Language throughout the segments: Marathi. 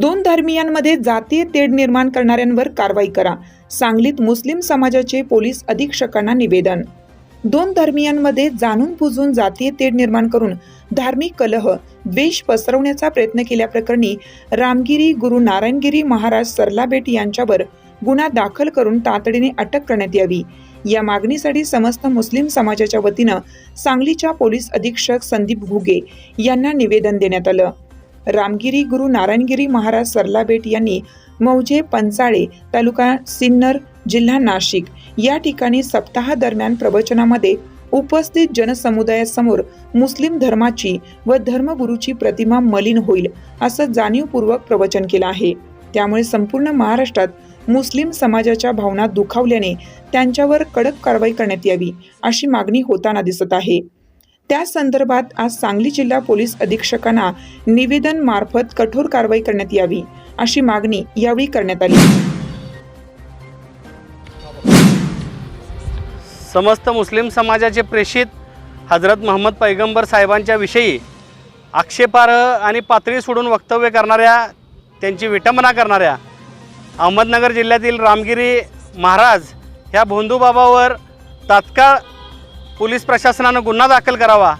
दोन धर्मियांमध्ये जातीय तेढ निर्माण करणाऱ्यांवर कारवाई करा. सांगलीत मुस्लिम समाजाचे पोलीस अधीक्षकांना निवेदन. दोन धर्मियांमध्ये जाणून बुजून जातीय तेढ निर्माण करून धार्मिक कलह द्वेष पसरवण्याचा प्रयत्न केल्याप्रकरणी रामगिरी गुरु नारायणगिरी महाराज सरलाबेट यांच्यावर गुन्हा दाखल करून तातडीने अटक करण्यात यावी. या मागणीसाठी समस्त मुस्लिम समाजाच्या वतीनं सांगलीच्या पोलीस अधीक्षक संदीप घुगे यांना निवेदन देण्यात आलं. रामगिरी गुरु नारायणगिरी महाराज सरलाबेट यांनी मौजे पंचाळे तालुका सिन्नर जिल्हा नाशिक या ठिकाणी सप्ताहादरम्यान प्रवचनामध्ये उपस्थित जनसमुदायासमोर मुस्लिम धर्माची व धर्मगुरूची प्रतिमा मलिन होईल असं जाणीवपूर्वक प्रवचन केलं आहे. त्यामुळे संपूर्ण महाराष्ट्रात मुस्लिम समाजाच्या भावना दुखावल्याने त्यांच्यावर कडक कारवाई करण्यात यावी अशी मागणी होताना दिसत आहे. त्या संदर्भात आज सांगली जिल्हा पोलीस अधीक्षकांना निवेदन मार्फत कठोर कारवाई करण्यात यावी अशी मागणी यावेळी करण्यात आली. समस्त मुस्लिम समाजाचे प्रेषित हजरत महम्मद पैगंबर साहेबांच्या विषयी आक्षेपार्ह आणि पातळी सोडून वक्तव्य करणाऱ्या त्यांची विटंबना करणाऱ्या अहमदनगर जिल्ह्यातील रामगिरी महाराज ह्या भोंदूबाबावर तात्काळ पोलीस प्रशासनानं गुन्हा दाखल करावा.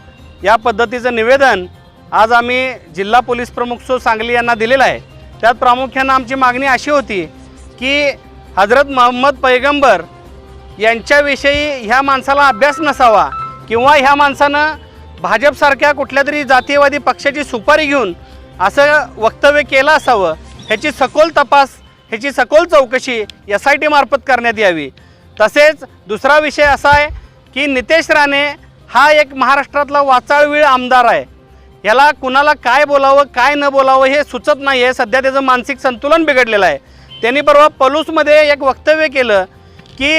या पद्धतीचं निवेदन आज आम्ही जिल्हा पोलीस प्रमुख सो सांगली यांना दिलेलं आहे. त्यात प्रामुख्यानं आमची मागणी अशी होती की हजरत मोहम्मद पैगंबर यांच्याविषयी ह्या माणसाला अभ्यास नसावा किंवा ह्या माणसानं भाजपसारख्या कुठल्या तरी जातीयवादी पक्षाची सुपारी घेऊन असं वक्तव्य केलं असावं. ह्याची सखोल तपास ह्याची सखोल चौकशी एस आय टी मार्फत करण्यात यावी. तसेच दुसरा विषय असा आहे की नितेश राणे हा एक महाराष्ट्रातला वाचाळवीळ आमदार आहे. याला कुणाला काय बोलावं काय न बोलावं हे सुचत नाही आहे सध्या त्याचं मानसिक संतुलन बिघडलेलं आहे. त्यांनी परवा पलूसमध्ये एक वक्तव्य केलं की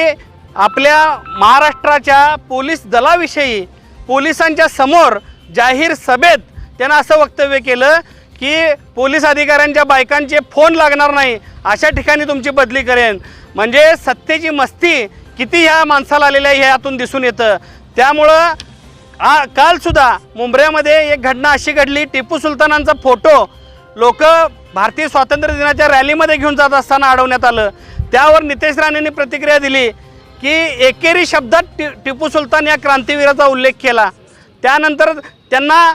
आपल्या महाराष्ट्राच्या पोलीस दलाविषयी पोलिसांच्या समोर जाहीर सभेत त्यानं असं वक्तव्य केलं की पोलीस अधिकाऱ्यांच्या बायकांचे फोन लागणार नाही. अशा ठिकाणी तुमची बदली करेन. म्हणजे सत्तेची मस्ती किती ह्या माणसाला आलेल्या आहे हे यातून दिसून येतं. त्यामुळं आ कालसुद्धा मुंबऱ्यामध्ये एक घटना अशी घडली टिपू सुलतानांचा फोटो. लोक भारतीय स्वातंत्र्य दिनाच्या रॅलीमध्ये घेऊन जात असताना अडवण्यात आलं. त्यावर नितेश राणेंनी प्रतिक्रिया दिली की एकेरी शब्दात टि टिपू सुलतान या क्रांतीवीराचा उल्लेख केला. त्यानंतर त्यांना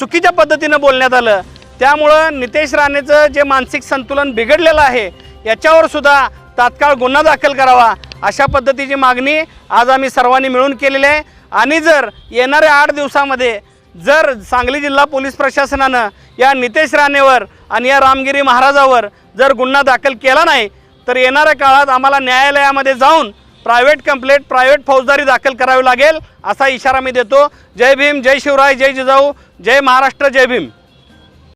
चुकीच्या पद्धतीनं बोलण्यात आलं. त्यामुळं नितेश राणेचं जे मानसिक संतुलन बिघडलेलं आहे याच्यावर सुद्धा तात्काळ गुन्हा दाखल करावा. अशा पद्धतीची मागणी आज आम्ही सर्वांनी मिळून केलेली आहे. आणि जर येणाऱ्या आठ दिवसामध्ये जर सांगली जिल्हा पोलीस प्रशासनानं या नितेश राणेवर आणि या रामगिरी महाराजावर जर गुन्हा दाखल केला नाही तर येणाऱ्या काळात आम्हाला न्यायालयामध्ये जाऊन प्रायव्हेट कंप्लेंट प्रायव्हेट फौजदारी दाखल करावी लागेल असा इशारा मी देतो. जय भीम जय शिवराय जय जिजाऊ जय महाराष्ट्र जय भीम.